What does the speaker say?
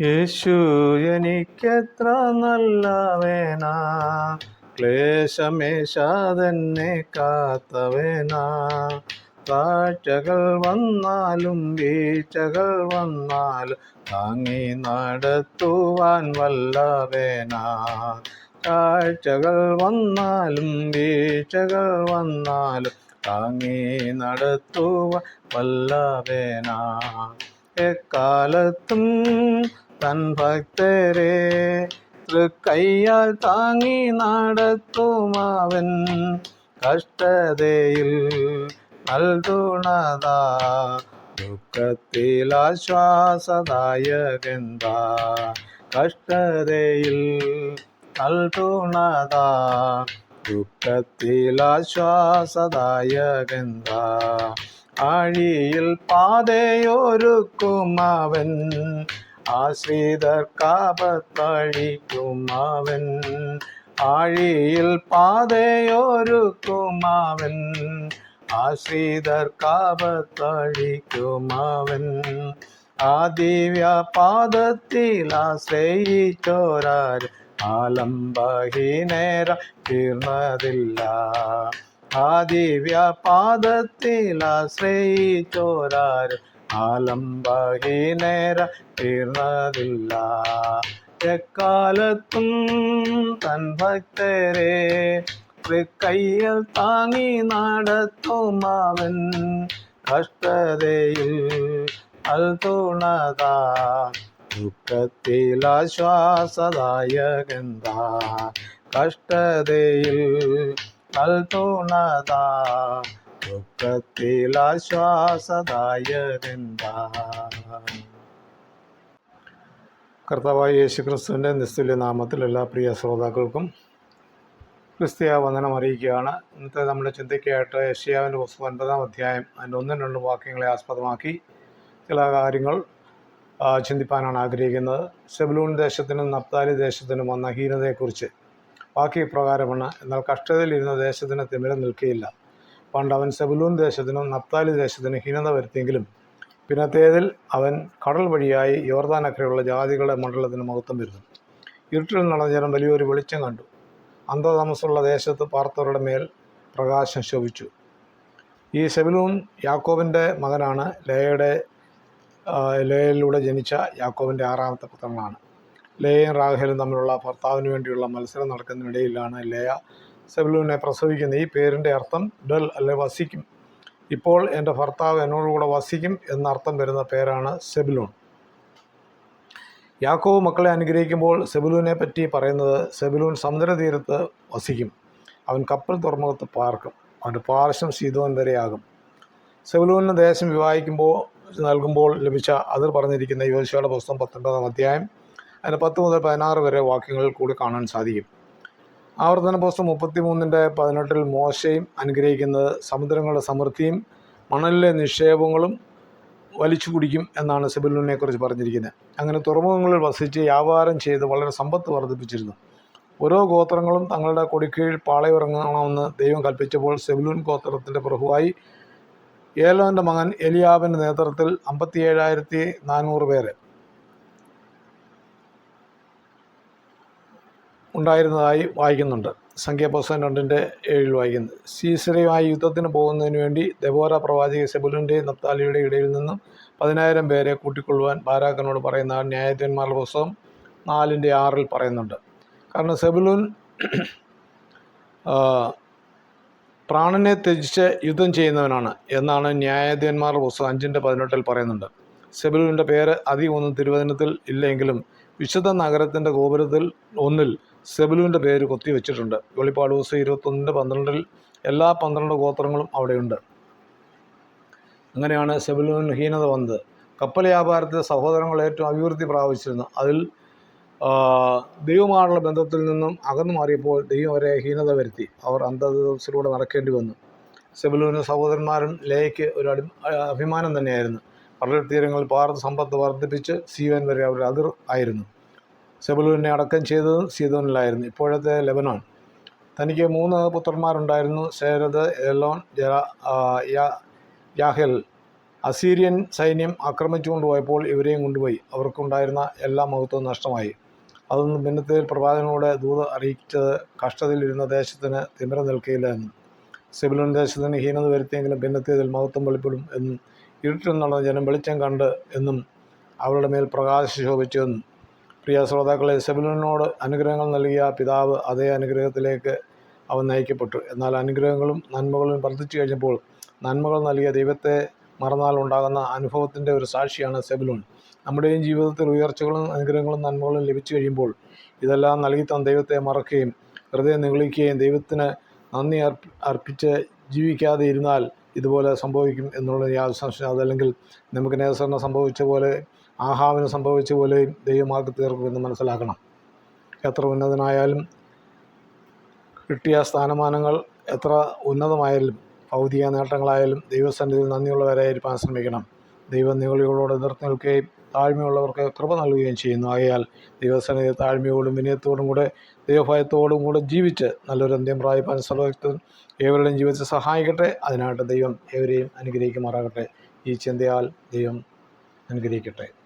യേശു എനിക്കെത്ര നല്ലവേനാ? ക്ലേശമേശാതെന്നെ കാത്തവേനാ? കാഴ്ചകൾ വന്നാലും വീഴ്ചകൾ വന്നാലും താങ്ങി നടത്തുവാൻ വല്ലവേനാ? കാഴ്ചകൾ വന്നാലും വീഴ്ചകൾ വന്നാലും താങ്ങി നടത്തുവാൻ വല്ലവേനാ? എക്കാലത്തും തൻ ഭക്തരെ തൃക്കയ്യാൽ താങ്ങി നടത്തുമാവൻ. കഷ്ടതയിൽ നൽതുണതാ ദുഃഖത്തിൽ ആശ്വാസദായകന്താ. കഷ്ടതയിൽ നൽതുണതാ ദുഃഖത്തിൽ ആശ്വാസദായകന്താ. ആഴിയിൽ പാതയൊരുക്കും അവൻ ആശ്രിതർക്കാപത്തഴിക്കും അവൻ ആഴിയിൽ പാതയൊരുക്കും അവൻ ആശ്രിതർക്കാപത്തഴിക്കും അവൻ ആ ദിവ്യ പാദത്തിൽ ആശ്രയിച്ചോരാർ ആലംബഹീനേര തീർന്നതില്ല. ആ ദിവ്യപാദത്തിൽ ആശ്രയിച്ചോരാർ ആലംബഹീനേര തീർന്നതില്ല. എക്കാലത്തും തൻ ഭക്തരെ തൃക്കയ്യൽ താങ്ങി നടത്തും അവൻ കഷ്ടതയിൽ അൽതുണതാ ദുഃഖത്തിൽ ആശ്വാസദായകന്താ കഷ്ടതയിൽ നൽതുണതാ ദുഃഖത്തിൽ ആശ്വാസദായകന്താ കർത്താവായ യേശു ക്രിസ്തുവിന്റെ നിസ്തുല്യ നാമത്തിൽ എല്ലാ പ്രിയ ശ്രോതാക്കൾക്കും ക്രിസ്തീയ വന്ദനം അറിയിക്കുകയാണ്. ഇന്നത്തെ നമ്മുടെ ചിന്തയ്ക്കായിട്ട് യഷ്യാവിന്റെ പുസ്തകം ഒൻപതാം അധ്യായം അതിന്റെ ഒന്നും രണ്ടും വാക്യങ്ങളെ ആസ്പദമാക്കി ചില കാര്യങ്ങൾ ചിന്തിപ്പാനാണ് ആഗ്രഹിക്കുന്നത്. സെബലൂൺ ദേശത്തിനും നപ്താലി ദേശത്തിനും വന്ന ഹീനതയെക്കുറിച്ച് വാക്യപ്രകാരമാണ് എന്നാൽ കഷ്ടതയിലിരുന്ന ദേശത്തിന് തിമിരം നിൽക്കുകയില്ല. പണ്ട് അവൻ സെബുലൂൺ ദേശത്തിനും നപ്താലി ദേശത്തിനും ഹീനത വരുത്തിയെങ്കിലും പിന്നത്തേതിൽ അവൻ കടൽ വഴിയായി യോർദാനക്കരയുള്ള ജാതികളുടെ മണ്ഡലത്തിന് മഹത്വം വരുന്നു. ഇരുട്ടിൽ നടന്ന ജനം വലിയൊരു വെളിച്ചം കണ്ടു. അന്ധതാമസമുള്ള ദേശത്ത് പാർത്തവരുടെ മേൽ പ്രകാശം ശോഭിച്ചു. ഈ സെബിലൂൺ യാക്കോബിന്റെ മകനാണ് ലേയുടെ ലേയിലൂടെ ജനിച്ച യാക്കോബിന്റെ ആറാമത്തെ പുത്രനാണ്. ലേയും റാഹേലും തമ്മിലുള്ള ഭർത്താവിന് വേണ്ടിയുള്ള മത്സരം നടക്കുന്നതിനിടയിലാണ് ലേയ സെബലൂനെ പ്രസവിക്കുന്ന ഈ പേരിന്റെ അർത്ഥം ഡൽ അല്ലെ വസിക്കും. ഇപ്പോൾ എന്റെ ഭർത്താവ് എന്നോടുകൂടെ വസിക്കും എന്നർത്ഥം വരുന്ന പേരാണ് സെബിലൂൺ. യാക്കോവ് മക്കളെ അനുഗ്രഹിക്കുമ്പോൾ സെബുലൂനെ പറ്റി പറയുന്നത് സെബുലൂൻ സമുദ്രതീരത്ത് വസിക്കും. അവൻ കപ്പൽ തുറമുഖത്ത് പാർക്കും. അവന്റെ പാർശ്വം ശീതോൻ വരെയാകും. സെബുലൂനിന് ദേശം വിവാഹിക്കുമ്പോൾ നൽകുമ്പോൾ ലഭിച്ച അതിർ പറഞ്ഞിരിക്കുന്ന യോശയുടെ പുസ്തകം പത്തൊൻപതാം അധ്യായം അതിന് പത്ത് മുതൽ പതിനാറ് വരെ വാക്യങ്ങൾ കൂടി കാണാൻ സാധിക്കും. ആവർത്തന പുസ്തകം മുപ്പത്തി മൂന്നിന്റെ പതിനെട്ടിൽ മോശയും അനുഗ്രഹിക്കുന്നത് സമുദ്രങ്ങളുടെ സമൃദ്ധിയും മണലിലെ നിക്ഷേപങ്ങളും വലിച്ചു കുടിക്കും എന്നാണ് സിബിലിനെക്കുറിച്ച് പറഞ്ഞിരിക്കുന്നത്. അങ്ങനെ തുറമുഖങ്ങളിൽ വസിച്ച് വ്യാപാരം ചെയ്ത് വളരെ സമ്പത്ത് വർദ്ധിപ്പിച്ചിരുന്നു. ഓരോ ഗോത്രങ്ങളും തങ്ങളുടെ കൊടിക്കീഴിൽ പാളയിറങ്ങണമെന്ന് ദൈവം കൽപ്പിച്ചപ്പോൾ സെബുലൂൻ ഗോത്രത്തിന്റെ പ്രഭുവായി ഏലോന്റെ മകൻ എലിയാബിന്റെ നേതൃത്വത്തിൽ അമ്പത്തി ഏഴായിരത്തി നാനൂറ് പേര്. ഉണ്ടായിരുന്നതായി വായിക്കുന്നുണ്ട്. സംഖ്യാപുസ്തകം രണ്ടിന്റെ ഏഴിൽ വായിക്കുന്നത് സീസരയുമായി യുദ്ധത്തിന് പോകുന്നതിന് വേണ്ടി ദബോര പ്രവാചക സെബുലിന്റെയും നപ്താലിയുടെ ഇടയിൽ നിന്നും പതിനായിരം പേരെ കൂട്ടിക്കൊള്ളുവാൻ ബാരാക്കനോട് പറയുന്ന ന്യായാധിപന്മാരുടെ പുസ്തകം നാലിന്റെ ആറിൽ പറയുന്നുണ്ട്. കാരണം സെബുലുൻ പ്രാണനെ ത്യജിച്ച് യുദ്ധം ചെയ്യുന്നവനാണ് എന്നാണ് ന്യായാധിപന്മാരുടെ പുസ്തകം അഞ്ചിന്റെ പതിനെട്ടിൽ പറയുന്നുണ്ട്. സെബുലുവിന്റെ പേര് അധികം ഒന്നും തിരുവചനത്തിൽ ഇല്ലെങ്കിലും വിശുദ്ധ നഗരത്തിന്റെ ഗോപുരത്തിൽ ഒന്നിൽ സെബുലുവിന്റെ പേര് കൊത്തി വെച്ചിട്ടുണ്ട്. വെളിപ്പാട് ദിവസം ഇരുപത്തൊന്നിന്റെ പന്ത്രണ്ടിൽ എല്ലാ പന്ത്രണ്ട് ഗോത്രങ്ങളും അവിടെയുണ്ട്. അങ്ങനെയാണ് സെബുലുവിന് ഹീനത വന്നത്. കപ്പൽ വ്യാപാരത്തിൽ സഹോദരങ്ങൾ ഏറ്റവും അഭിവൃദ്ധി പ്രാപിച്ചിരുന്നു. അതിൽ ദൈവമായുള്ള ബന്ധത്തിൽ നിന്നും അകന്നു മാറിയപ്പോൾ ദൈവം അവരെ ഹീനത വരുത്തി. അവർ അന്ധദിവസത്തിലൂടെ നടക്കേണ്ടി വന്നു. സെബുലുവിന് സഹോദരന്മാരും ലേയ്ക്ക് ഒരു അടി അഭിമാനം തന്നെയായിരുന്നു. കടൽ തീരങ്ങളിൽ പാർത്ത് സമ്പത്ത് വർദ്ധിപ്പിച്ച് സീവൻ വരെ അവരുടെ അതിർ ആയിരുന്നു. സെബുലുവിനെ അടക്കം ചെയ്തത് സീതോനിലായിരുന്നു ഇപ്പോഴത്തെ ലെബനോൻ തനിക്ക് മൂന്ന് പുത്രന്മാരുണ്ടായിരുന്നു. സേരദ് എലോൻ യാഹെൽ. അസീരിയൻ സൈന്യം ആക്രമിച്ചു കൊണ്ടുപോയപ്പോൾ ഇവരെയും കൊണ്ടുപോയി. അവർക്കുണ്ടായിരുന്ന എല്ലാ മഹത്വവും നഷ്ടമായി. അതൊന്നും ഭിന്നത്തിൽ പ്രവാചകനോട് ദൂത് അറിയിച്ചത് കഷ്ടതയിലിരുന്ന ദേശത്തിന് തിമിര നിൽക്കില്ല എന്നും സിബിലൻ ദേശത്തിന് ഹീനത വരുത്തിയെങ്കിലും ഭിന്നത്തിൽ മഹത്വം വെളിപ്പെടും എന്നും ഇരുട്ടിൽ നടന്ന ജനം വെളിച്ചം കണ്ട് എന്നും അവരുടെ മേൽ പ്രകാശം ശോഭിച്ചു എന്നും പ്രിയ ശ്രോതാക്കളെ സെബുലോനോട് അനുഗ്രഹങ്ങൾ നൽകിയ പിതാവ് അതേ അനുഗ്രഹത്തിലേക്ക് അവൻ നയിക്കപ്പെട്ടു. എന്നാൽ അനുഗ്രഹങ്ങളും നന്മകളും വർദ്ധിച്ചു കഴിഞ്ഞപ്പോൾ നന്മകൾ നൽകിയ ദൈവത്തെ മറന്നാൽ ഉണ്ടാകുന്ന അനുഭവത്തിന്റെ ഒരു സാക്ഷിയാണ് സെബുലോൺ നമ്മുടെയും ജീവിതത്തിൽ ഉയർച്ചകളും അനുഗ്രഹങ്ങളും നന്മകളും ലഭിച്ചു കഴിയുമ്പോൾ ഇതെല്ലാം നൽകി തന്ന ദൈവത്തെ മറക്കുകയും ഹൃദയം നിഗളിക്കുകയും ദൈവത്തിന് നന്ദി അർപ്പി അർപ്പിച്ച് ജീവിക്കാതെ ഇരുന്നാൽ ഇതുപോലെ സംഭവിക്കും എന്നുള്ള യാതൊരു സംശയം അതല്ലെങ്കിൽ നമുക്ക് നേസറിന് സംഭവിച്ച പോലെ ആഹാവിന് സംഭവിച്ച പോലെയും ദൈവമാർഗ തീർക്കുമെന്ന് മനസ്സിലാക്കണം. എത്ര ഉന്നതനായാലും കിട്ടിയ സ്ഥാനമാനങ്ങൾ എത്ര ഉന്നതമായാലും ഭൗതിക നേട്ടങ്ങളായാലും ദൈവസന്നിധിയിൽ നന്ദിയുള്ളവരായിരിക്കാൻ ശ്രമിക്കണം. ദൈവം നിങ്ങളികളോട് എതിർത്ത് നിൽക്കുകയും താഴ്മയുള്ളവർക്ക് കൃപ നൽകുകയും ചെയ്യുന്നു. ആകയാൽ ദൈവസന്നിധി താഴ്മയോടും വിനയത്തോടും കൂടെ ദൈവഭയത്തോടും കൂടെ ജീവിച്ച് നല്ലൊരു അന്ത്യം പ്രായപ്പാൻ സർവക്തൻ ഏവരുടെയും ജീവിതത്തെ സഹായിക്കട്ടെ. അതിനായിട്ട് ദൈവം ഏവരെയും അനുഗ്രഹിക്കുമാറാകട്ടെ. ഈ ചിന്തയാൽ ദൈവം അനുഗ്രഹിക്കട്ടെ.